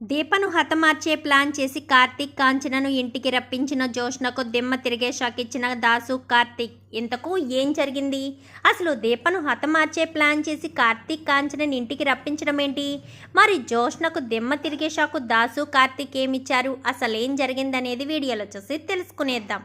దీపను హతమార్చే plan చేసి కార్తీక్ కాంచనను ఇంటికి రప్పించిన జోష్నకు దిమ్మ తిరిగే షాక్ ఇచ్చిన దాసు కార్తీక్ ఇంతకు ఏం జరిగింది? అసలు దీపను హతమార్చే ప్లాన్ చేసి కార్తీక్ కాంచనని ఇంటికి రప్పించడం ఏంటి? మరి జోష్నకు దిమ్మ తిరిగే షాకు దాసు కార్తీక్ ఏమిచ్చారు? అసలు ఏం జరిగిందనేది వీడియోలో చూసి తెలుసుకునేద్దాం.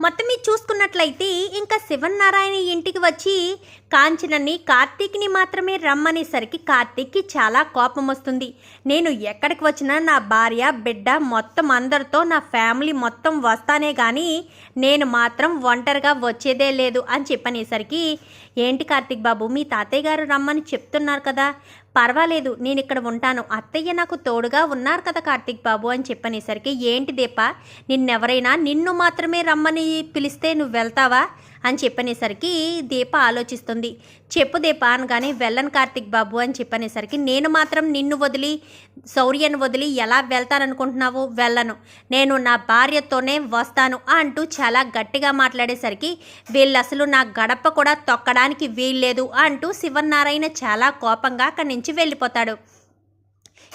మొత్తం మీరు చూసుకున్నట్లయితే ఇంకా శివనారాయణ ఇంటికి వచ్చి కాంచనని కార్తీక్ని మాత్రమే రమ్మనేసరికి కార్తీక్కి చాలా కోపం వస్తుంది. నేను ఎక్కడికి వచ్చినా నా భార్య బిడ్డ మొత్తం అందరితో నా ఫ్యామిలీ మొత్తం వస్తానే కానీ నేను మాత్రం ఒంటరిగా వచ్చేదే లేదు అని చెప్పనేసరికి ఏంటి కార్తీక్ బాబు మీ తాతయ్య గారు రమ్మని చెప్తున్నారు కదా పర్వాలేదు నేను ఇక్కడ ఉంటాను. అత్తయ్య నాకు తోడుగా ఉన్నారు కదా కార్తీక్ బాబు అని చెప్పనేసరికి ఏంటి దీప? నిన్నెవరైనా నిన్ను మాత్రమే రమ్మని పిలిస్తే నువ్వు వెళ్తావా? అని చెప్పనేసరికి దీప ఆలోచిస్తుంది. చెప్పు దీప అనగానే వెళ్ళను కార్తిక్ బాబు అని చెప్పనేసరికి నేను మాత్రం నిన్ను వదిలి శౌర్యను వదిలి ఎలా వెళ్తాననుకుంటున్నావు? వెళ్ళను. నేను నా భార్యతోనే వస్తాను అంటూ చాలా గట్టిగా మాట్లాడేసరికి వీళ్ళు అసలు నా గడప కూడా తొక్కడానికి వీల్లేదు అంటూ శివనారాయణ చాలా కోపంగా అక్కడి నుంచి వెళ్ళిపోతాడు.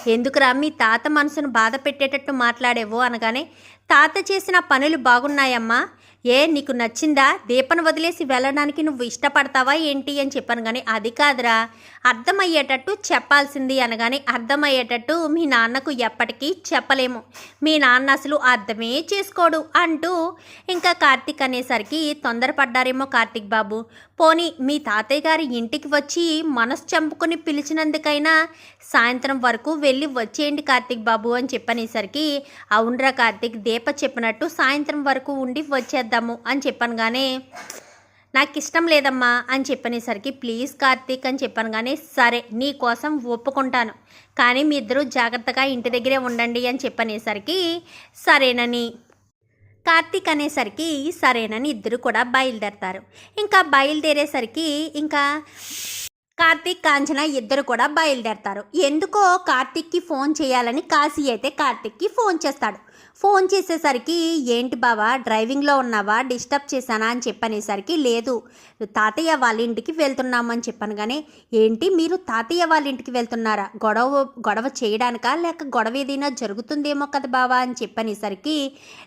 ఎందుకురా మీ తాత మనసును బాధ పెట్టేటట్టు మాట్లాడేవో అనగానే తాత చేసిన పనులు బాగున్నాయమ్మా. ఏ నీకు నచ్చిందా? దీపను వదిలేసి వెళ్ళడానికి నువ్వు ఇష్టపడతావా ఏంటి అని చెప్పాను కానీ అది కాదురా. అర్థమయ్యేటట్టు చెప్పాల్సింది అనగానే అర్థమయ్యేటట్టు మీ నాన్నకు ఎప్పటికీ చెప్పలేము. మీ నాన్న అసలు అర్థమే చేసుకోడు అంటూ ఇంకా కార్తీక్ అనేసరికి తొందరపడ్డారేమో కార్తీక్ బాబు. పోనీ మీ తాతయ్య గారి ఇంటికి వచ్చి మనసు చంపుకుని పిలిచినందుకైనా సాయంత్రం వరకు వెళ్ళి వచ్చేయండి కార్తిక్ బాబు అని చెప్పనేసరికి అవునరా కార్తిక్ దీప చెప్పినట్టు సాయంత్రం వరకు ఉండి వచ్చేద్దాము అని చెప్పనుగానే నాకు ఇష్టం లేదమ్మా అని చెప్పనేసరికి ప్లీజ్ కార్తీక్ అని చెప్పాను కానీ సరే నీ కోసం ఒప్పుకుంటాను కానీ మీ ఇద్దరు జాగ్రత్తగా ఇంటి దగ్గరే ఉండండి అని చెప్పనేసరికి సరేనని కార్తీక్ అనేసరికి సరేనని ఇద్దరు కూడా బయలుదేరతారు. ఇంకా బయలుదేరేసరికి ఇంకా కార్తీక్ కాంచన ఇద్దరు కూడా బయలుదేరతారు. ఎందుకో కార్తీక్కి ఫోన్ చేయాలని కాశీ అయితే కార్తీక్కి ఫోన్ చేస్తాడు. ఫోన్ చేసేసరికి ఏంటి బావా డ్రైవింగ్లో ఉన్నావా? డిస్టర్బ్ చేశానా? అని చెప్పనేసరికి లేదు. తాతయ్య వాళ్ళ ఇంటికి వెళ్తున్నామని చెప్పాను కానీ ఏంటి మీరు తాతయ్య వాళ్ళ ఇంటికి వెళ్తున్నారా? గొడవ గొడవ చేయడానికా? లేక గొడవ ఏదైనా జరుగుతుందేమో కదా బావా? అని చెప్పనేసరికి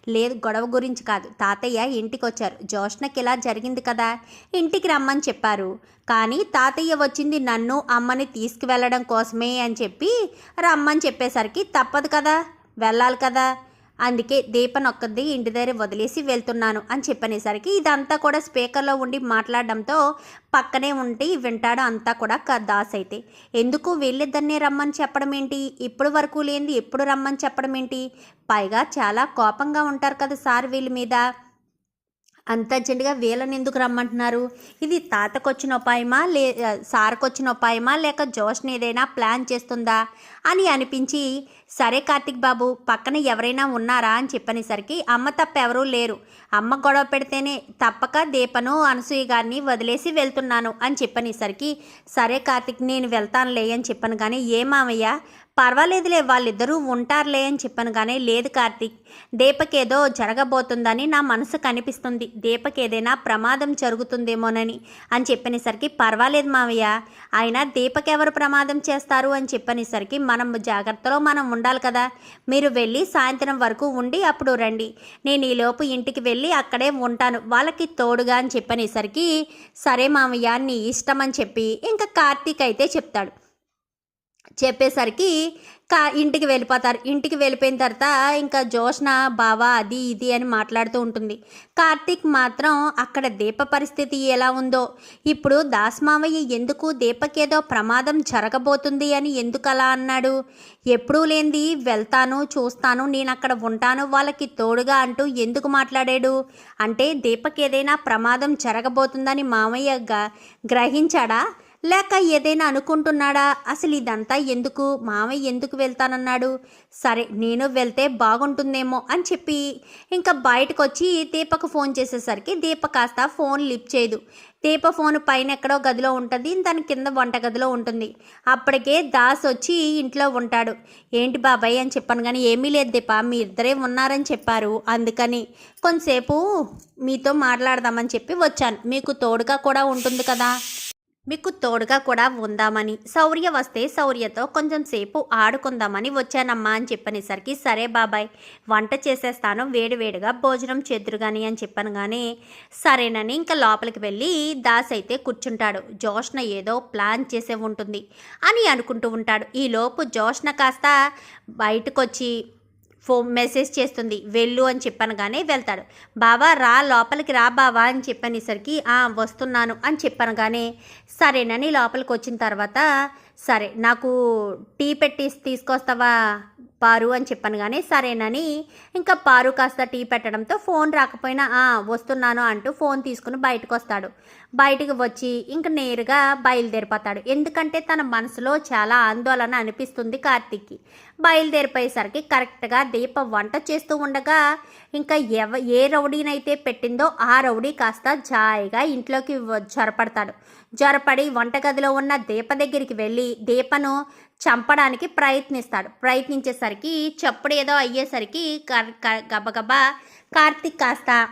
లేదు గొడవ గురించి కాదు. తాతయ్య ఇంటికి వచ్చారు జోష్నకి ఇలా జరిగింది కదా ఇంటికి రమ్మని చెప్పారు. కానీ తాతయ్య వచ్చింది నన్ను అమ్మని తీసుకువెళ్ళడం కోసమే అని చెప్పి రమ్మని చెప్పేసరికి తప్పదు కదా వెళ్ళాలి కదా. అందుకే దీపన్ ఒక్కది ఇంటి దగ్గర వదిలేసి వెళ్తున్నాను అని చెప్పనేసరికి ఇదంతా కూడా స్పీకర్లో ఉండి మాట్లాడడంతో పక్కనే ఉండి వింటాడు అంతా కూడా క- దాస్ అయితే. ఎందుకు వీళ్ళిద్దరినే రమ్మని చెప్పడం ఏంటి? ఇప్పుడు వరకు లేనిది ఎప్పుడు రమ్మని చెప్పడం ఏంటి? పైగా చాలా కోపంగా ఉంటారు కదా సార్ వీళ్ళ మీద. అంత అర్జెంటుగా వీళ్ళని ఎందుకు రమ్మంటున్నారు? ఇది తాతకొచ్చిన ఉపాయమా? లే సార్కొచ్చిన ఉపాయమా? లేక జోష్ని ఏదైనా ప్లాన్ చేస్తుందా? అని అనిపించి సరే కార్తిక్ బాబు పక్కన ఎవరైనా ఉన్నారా అని చెప్పనేసరికి అమ్మ తప్ప ఎవరూ లేరు. అమ్మ గొడవ పెడితేనే తప్పక దీపను అనసూయ గారిని వదిలేసి వెళ్తున్నాను అని చెప్పనేసరికి సరే కార్తిక్ నేను వెళ్తానులే అని చెప్పాను కానీ ఏ మామయ్య? పర్వాలేదులే వాళ్ళిద్దరూ ఉంటారులే అని చెప్పాను కానీ లేదు కార్తీక్. దీపకేదో జరగబోతుందని నా మనసు కనిపిస్తుంది. దీపకేదైనా ప్రమాదం జరుగుతుందేమోనని అని చెప్పనేసరికి పర్వాలేదు మావయ్య. అయినా దీపకెవరు ప్రమాదం చేస్తారు అని చెప్పనేసరికి మనం జాగ్రత్తలో మనం ఉండాలి కదా. మీరు వెళ్ళి సాయంత్రం వరకు ఉండి అప్పుడు రండి. నేను ఈలోపు ఇంటికి వెళ్ళి అక్కడే ఉంటాను. వాళ్ళకి తోడుగా అని చెప్పనేసరికి సరే మావయ్య నీ ఇష్టం అని చెప్పి ఇంకా కార్తీక్ అయితే చెప్తాడు. చెప్పేసరికి కా ఇంటికి వెళ్ళిపోతారు. ఇంటికి వెళ్ళిపోయిన తర్వాత ఇంకా జోష్న బావా అది ఇది అని మాట్లాడుతూ ఉంటుంది. కార్తీక్ మాత్రం అక్కడ దీప పరిస్థితి ఎలా ఉందో ఇప్పుడు దాస్మావయ్య ఎందుకు దీపకేదో ప్రమాదం జరగబోతుంది అని ఎందుకు అలా అన్నాడు? ఎప్పుడూ లేనిది వెళ్తాను చూస్తాను నేను అక్కడ ఉంటాను వాళ్ళకి తోడుగా అంటూ ఎందుకు మాట్లాడాడు? అంటే దీపకేదైనా ప్రమాదం జరగబోతుందని మామయ్య గ- గ్రహించాడా? లేక ఏదైనా అనుకుంటున్నాడా? అసలు ఇదంతా ఎందుకు? మామయ్య ఎందుకు వెళ్తానన్నాడు? సరే నేను వెళ్తే బాగుంటుందేమో అని చెప్పి ఇంకా బయటకు వచ్చి దీపకు ఫోన్ చేసేసరికి దీప కాస్త ఫోన్ లిఫ్ట్ చేయదు. దీప ఫోన్ పైన ఎక్కడో గదిలో ఉంటుంది దాని కింద వంట గదిలో ఉంటుంది. అప్పటికే దాస్ వచ్చి ఇంట్లో ఉంటాడు. ఏంటి బాబాయ్ అని చెప్పాను కానీ ఏమీ లేదు దీప మీ ఇద్దరే ఉన్నారని చెప్పారు. అందుకని కొంతసేపు మీతో మాట్లాడదామని చెప్పి వచ్చాను. మీకు తోడుగా కూడా ఉంటుంది కదా? మీకు తోడుగా కూడా ఉందామని. శౌర్య వస్తే శౌర్యతో కొంచెం సేపు ఆడుకుందామని వచ్చానమ్మా అని చెప్పనేసరికి సరే బాబాయ్ వంట చేసేస్తాను వేడివేడిగా భోజనం చేద్దురుగాని అని చెప్పాను కానీ సరేనని ఇంకా లోపలికి వెళ్ళి దాస్ అయితే కూర్చుంటాడు. జోష్న ఏదో ప్లాన్ చేసే ఉంటుంది అని అనుకుంటూ ఉంటాడు. ఈలోపు జోష్న కాస్త బయటకొచ్చి ఫోన్ మెసేజ్ చేస్తుంది వెళ్ళు అని చెప్పనగానే వెళ్తాడు. బావా రా లోపలికి రా బావా అని చెప్పనేసరికి "ఆ, వస్తున్నాను అని చెప్పనగానే సరేనని లోపలికి వచ్చిన తర్వాత సరే నాకు టీ పెట్టి తీసుకొస్తావా పారు అని చెప్పాను కానీ సరేనని ఇంకా పారు కాస్త టీ పెట్టడంతో ఫోన్ రాకపోయినా "ఆ, వస్తున్నాను అంటూ ఫోన్ తీసుకుని బయటకు వస్తాడు బయటకు వచ్చి ఇంక నేరుగా బయలుదేరిపోతాడు. ఎందుకంటే తన మనసులో చాలా ఆందోళన అనిపిస్తుంది కార్తీక్కి. బయలుదేరిపోయేసరికి కరెక్ట్గా దీప వంట చేస్తూ ఉండగా ఇంకా ఎవ ఏ రౌడీనైతే పెట్టిందో ఆ రౌడీ కాస్త జాయిగా ఇంట్లోకి జ్వరపడతాడు జొరపడతాడు. జొరపడి వంటగదిలో ఉన్న దీప దగ్గరికి వెళ్ళి దీపను చంపడానికి ప్రయత్నిస్తాడు. ప్రయత్నించేసరికి చప్పుడు ఏదో అయ్యేసరికి కర్- గబగబా కార్తీక్ కాస్త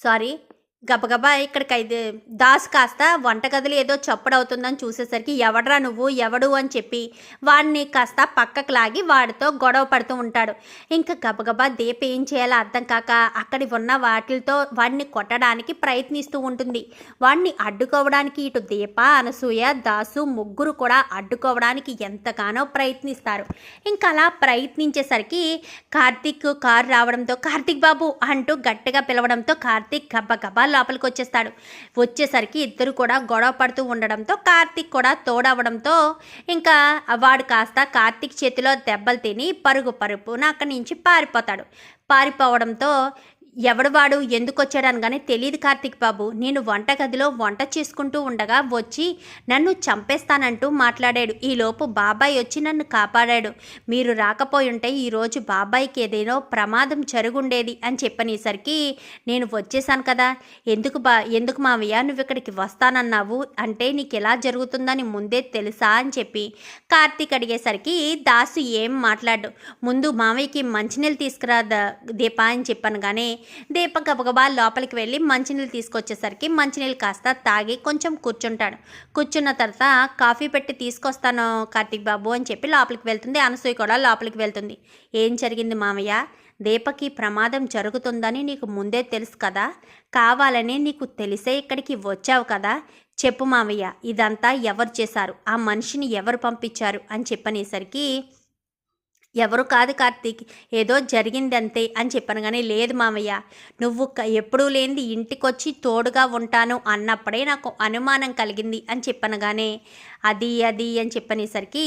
సారీ గబగబా ఇక్కడికి అయితే దాస్ కాస్త వంటగదిలో ఏదో చప్పుడవుతుందని చూసేసరికి ఎవడరా నువ్వు? ఎవడు? అని చెప్పి వాడిని కాస్త పక్కకు లాగి వాడితో గొడవ పడుతూ ఉంటాడు. ఇంకా గబగబా దీప ఏం చేయాలో అర్థం కాక అక్కడి ఉన్న వాటితో వాడిని కొట్టడానికి ప్రయత్నిస్తూ ఉంటుంది. వాడిని అడ్డుకోవడానికి ఇటు దీప అనసూయ దాసు ముగ్గురు కూడా అడ్డుకోవడానికి ఎంతగానో ప్రయత్నిస్తారు. ఇంకా అలా ప్రయత్నించేసరికి కార్తీక్ కారు రావడంతో కార్తీక్ బాబు అంటూ గట్టిగా పిలవడంతో కార్తీక్ గబగబా లోపలికి వచ్చేస్తాడు. వచ్చేసరికి ఇద్దరు కూడా గొడవ పడుతూ ఉండడంతో కార్తీక్ కూడా తోడవడంతో ఇంకా వాడు కాస్త కార్తీక్ చేతిలో దెబ్బలు తిని పరుగు పరుపున అక్కడి నుంచి పారిపోతాడు. పారిపోవడంతో ఎవడు వాడు ఎందుకు కానీ తెలియదు కార్తీక్ బాబు. నేను వంటగదిలో వంట చేసుకుంటూ ఉండగా వచ్చి నన్ను చంపేస్తానంటూ మాట్లాడాడు. ఈలోపు బాబాయ్ వచ్చి నన్ను కాపాడాడు. మీరు రాకపోయుంటే ఈరోజు బాబాయ్కి ఏదేనో ప్రమాదం జరుగుండేది అని చెప్పనేసరికి నేను వచ్చేసాను కదా. ఎందుకు బా ఎందుకు మావయ్య నువ్వు ఇక్కడికి వస్తానన్నావు? అంటే నీకు ఎలా జరుగుతుందని ముందే తెలుసా అని చెప్పి కార్తీక్ అడిగేసరికి దాసు ఏం మాట్లాడు. ముందు మావయ్యకి మంచినీళ్ళు తీసుకురా ద- అని చెప్పాను కానీ దీప గబగబా లోపలికి వెళ్ళి మంచినీళ్ళు తీసుకొచ్చేసరికి మంచినీళ్ళు కాస్త తాగి కొంచెం కూర్చుంటాడు. కూర్చున్న తర్వాత కాఫీ పెట్టి తీసుకొస్తాను కార్తీక్ బాబు అని చెప్పి లోపలికి వెళ్తుంది. అనసూయ కూడా లోపలికి వెళ్తుంది. ఏం జరిగింది మామయ్య? దీపకి ప్రమాదం జరుగుతుందని నీకు ముందే తెలుసు కదా. కావాలని నీకు తెలిసే ఇక్కడికి వచ్చావు కదా. చెప్పు మామయ్య ఇదంతా ఎవరు చేశారు? ఆ మనిషిని ఎవరు పంపించారు? అని చెప్పనేసరికి ఎవరు కాదు కార్తీక్ ఏదో జరిగిందంతే అని చెప్పాను కానీ లేదు మామయ్య నువ్వు క- ఎప్పుడూ లేనిది ఇంటికొచ్చి తోడుగా ఉంటాను అన్నప్పుడే నాకు అనుమానం కలిగింది అని చెప్పనగానే కానీ అది అది అని చెప్పనేసరికి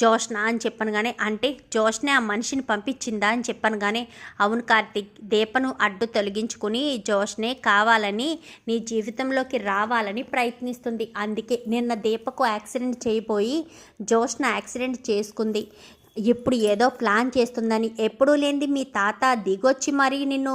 జోష్న అని చెప్పనగానే కానీ అంటే జోష్నే ఆ మనిషిని పంపించిందా అని చెప్పాను కానీ అవును కార్తీక్ దీపను అడ్డు తొలగించుకుని జోష్నే కావాలని నీ జీవితంలోకి రావాలని ప్రయత్నిస్తుంది. అందుకే నిన్న దీపకు యాక్సిడెంట్ చేయబోయి జోష్న యాక్సిడెంట్ చేసుకుంది. ఇప్పుడు ఏదో ప్లాన్ చేస్తుందని ఎప్పుడూ లేనిది మీ తాత దిగొచ్చి మరీ నిన్ను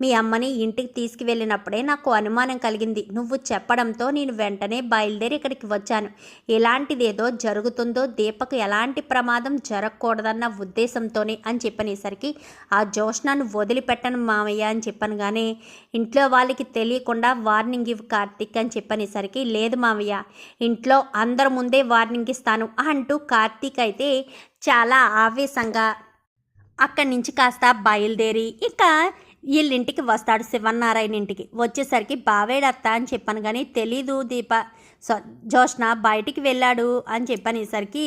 మీ అమ్మని ఇంటికి తీసుకువెళ్ళినప్పుడే నాకు అనుమానం కలిగింది. నువ్వు చెప్పడంతో నేను వెంటనే బయలుదేరి ఇక్కడికి వచ్చాను. ఎలాంటిది ఏదో జరుగుతుందో దీపకు ఎలాంటి ప్రమాదం జరగకూడదన్న ఉద్దేశంతోనే అని చెప్పనేసరికి ఆ జోష్నాను వదిలిపెట్టను మామయ్య అని చెప్పాను. కానీ ఇంట్లో వాళ్ళకి తెలియకుండా వార్నింగ్ ఇవ్వు కార్తీక్ అని చెప్పనేసరికి లేదు మామయ్య ఇంట్లో అందరి ముందే వార్నింగ్ ఇస్తాను అంటూ కార్తీక్ అయితే చాలా ఆవేశంగా అక్కడి నుంచి కాస్త బయలుదేరి ఇక వీళ్ళింటికి వస్తాడు శివనారాయణ ఇంటికి. వచ్చేసరికి బావేడత్త అని చెప్పాను కానీ తెలీదు దీప. సో జోష్న బయటికి వెళ్ళాడు అని చెప్పనేసరికి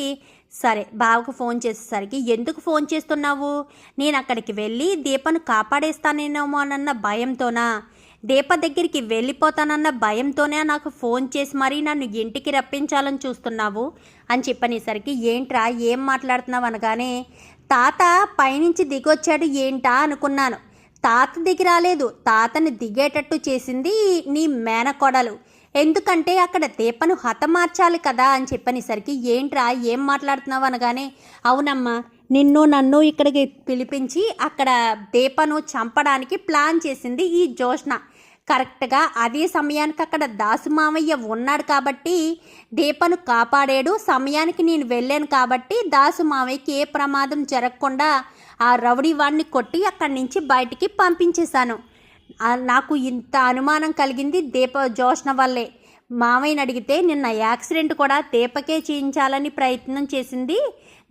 సరే బావకు ఫోన్ చేసేసరికి ఎందుకు ఫోన్ చేస్తున్నావు? నేను అక్కడికి వెళ్ళి దీపను కాపాడేస్తానేమో అన్న భయంతోనా? దీప దగ్గరికి వెళ్ళిపోతానన్న భయంతోనే నాకు ఫోన్ చేసి మరీ నన్ను ఇంటికి రప్పించాలని చూస్తున్నావు అని చెప్పనేసరికి ఏంట్రా ఏం మాట్లాడుతున్నావు? అనగానే తాత పైనుంచి దిగొచ్చాడు ఏంటా అనుకున్నాను. తాత దిగి రాలేదు. తాతని దిగేటట్టు చేసింది నీ మేనకోడలు. ఎందుకంటే అక్కడ దీపను హతమార్చాలి కదా అని చెప్పనేసరికి ఏంట్రా ఏం మాట్లాడుతున్నావు? అనగానే అవునమ్మా నిన్ను నన్ను ఇక్కడికి పిలిపించి అక్కడ దీపను చంపడానికి ప్లాన్ చేసింది ఈ జోష్న కరెక్ట్గా అదే సమయానికి అక్కడ దాసు మామయ్య ఉన్నాడు కాబట్టి దీపను కాపాడాడు. సమయానికి నేను వెళ్ళాను కాబట్టి దాసు మామయ్యకి ఏ ప్రమాదం జరగకుండా ఆ రౌడీ వాడిని కొట్టి అక్కడి నుంచి బయటికి పంపించేశాను. నాకు ఇంత అనుమానం కలిగింది దీప జోష్న వల్లే. మామయ్యని అడిగితే నిన్న యాక్సిడెంట్ కూడా దీపకే చేయించాలని ప్రయత్నం చేసింది.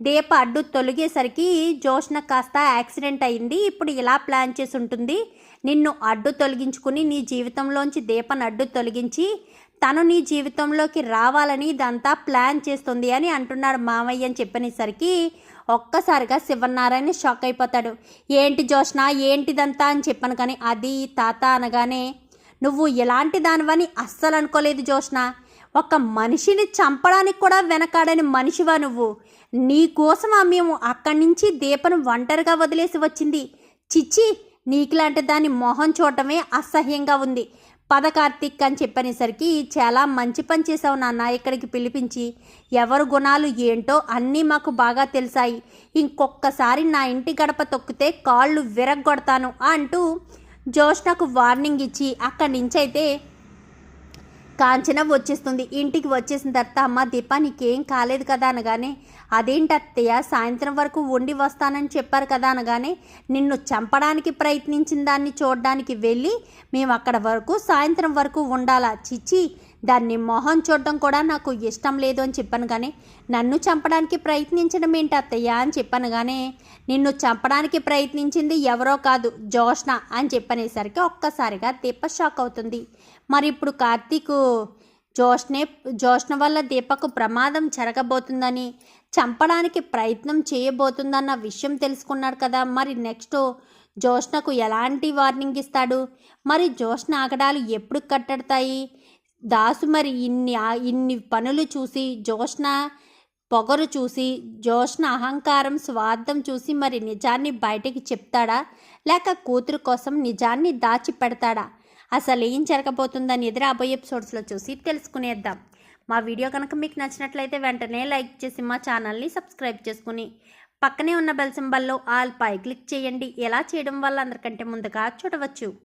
దీప అడ్డు తొలగేసరికి జోష్న కాస్త యాక్సిడెంట్ అయింది. ఇప్పుడు ఇలా ప్లాన్ చేసి ఉంటుంది. నిన్ను అడ్డు తొలగించుకుని నీ జీవితంలోంచి దీపను అడ్డు తొలగించి తను నీ జీవితంలోకి రావాలని ఇదంతా ప్లాన్ చేస్తుంది అని అంటున్నాడు మామయ్య అని చెప్పనేసరికి ఒక్కసారిగా శివనారాయణ షాక్ అయిపోతాడు. ఏంటి జోష్న ఏంటిదంతా అని చెప్పాను కానీ అది తాత అనగానే నువ్వు ఎలాంటి దానివని అస్సలు అనుకోలేదు జోష్న. ఒక మనిషిని చంపడానికి కూడా వెనకాడని మనిషివా నువ్వు? నీ కోసం ఆ మేము అక్కడి నుంచి దీపను ఒంటరిగా వదిలేసి వచ్చింది? చిచ్చి నీకులాంటి దాని మొహం చూడటమే అసహ్యంగా ఉంది. పద కార్తీక్ అని చెప్పనేసరికి చాలా మంచి పని చేసావు నాన్న ఇక్కడికి పిలిపించి. ఎవరు గుణాలు ఏంటో అన్నీ మాకు బాగా తెలిసాయి. ఇంకొక్కసారి నా ఇంటి గడప తొక్కితే కాళ్ళు విరగ్గొడతాను అంటూ జోష్నకు వార్నింగ్ ఇచ్చి అక్కడి నుంచి అయితే కాంచన వచ్చేస్తుంది. ఇంటికి వచ్చేసిన తర్వాత అమ్మ దీప నీకేం కాలేదు కదా అనగానే అదేంటి అత్తయ్య సాయంత్రం వరకు ఉండి వస్తానని చెప్పారు కదా అనగానే నిన్ను చంపడానికి ప్రయత్నించిన దాన్ని చూడడానికి వెళ్ళి మేము అక్కడ వరకు సాయంత్రం వరకు ఉండాలా? చిచ్చి దాన్ని మొహం చూడడం కూడా నాకు ఇష్టం లేదు అని చెప్పాను కానీ నన్ను చంపడానికి ప్రయత్నించడం ఏంటి అత్తయ్య అని చెప్పాను కానీ నిన్ను చంపడానికి ప్రయత్నించింది ఎవరో కాదు జోష్ణ అని చెప్పనేసరికి ఒక్కసారిగా దీప షాక్ అవుతుంది. మరి ఇప్పుడు కార్తీక్ జోష్నే జోష్ణ వల్ల దీపకు ప్రమాదం జరగబోతుందని చంపడానికి ప్రయత్నం చేయబోతుందన్న విషయం తెలుసుకున్నాడు కదా. మరి నెక్స్ట్ జోష్నకు ఎలాంటి వార్నింగ్ ఇస్తాడు? మరి జోష్న ఆగడాలు ఎప్పుడు కట్టడతాయి? దాసు మరి ఇన్ని ఇన్ని పనులు చూసి జోష్ణ పొగరు చూసి జోష్ణ అహంకారం స్వార్థం చూసి మరి నిజాన్ని బయటికి చెప్తాడా? లేక కూతురు కోసం నిజాన్ని దాచి పెడతాడా అసలు ఏం జరగబోతుందని ఎదురాబోయే ఎపిసోడ్స్లో చూసి తెలుసుకునేద్దాం. మా వీడియో కనుక మీకు నచ్చినట్లయితే వెంటనే లైక్ చేసి మా ఛానల్ని సబ్స్క్రైబ్ చేసుకుని పక్కనే ఉన్న బెల్ సింబల్లో ఆల్ పై క్లిక్ చేయండి. ఎలా చేయడం వల్ల అందరికంటే ముందుగా చూడవచ్చు.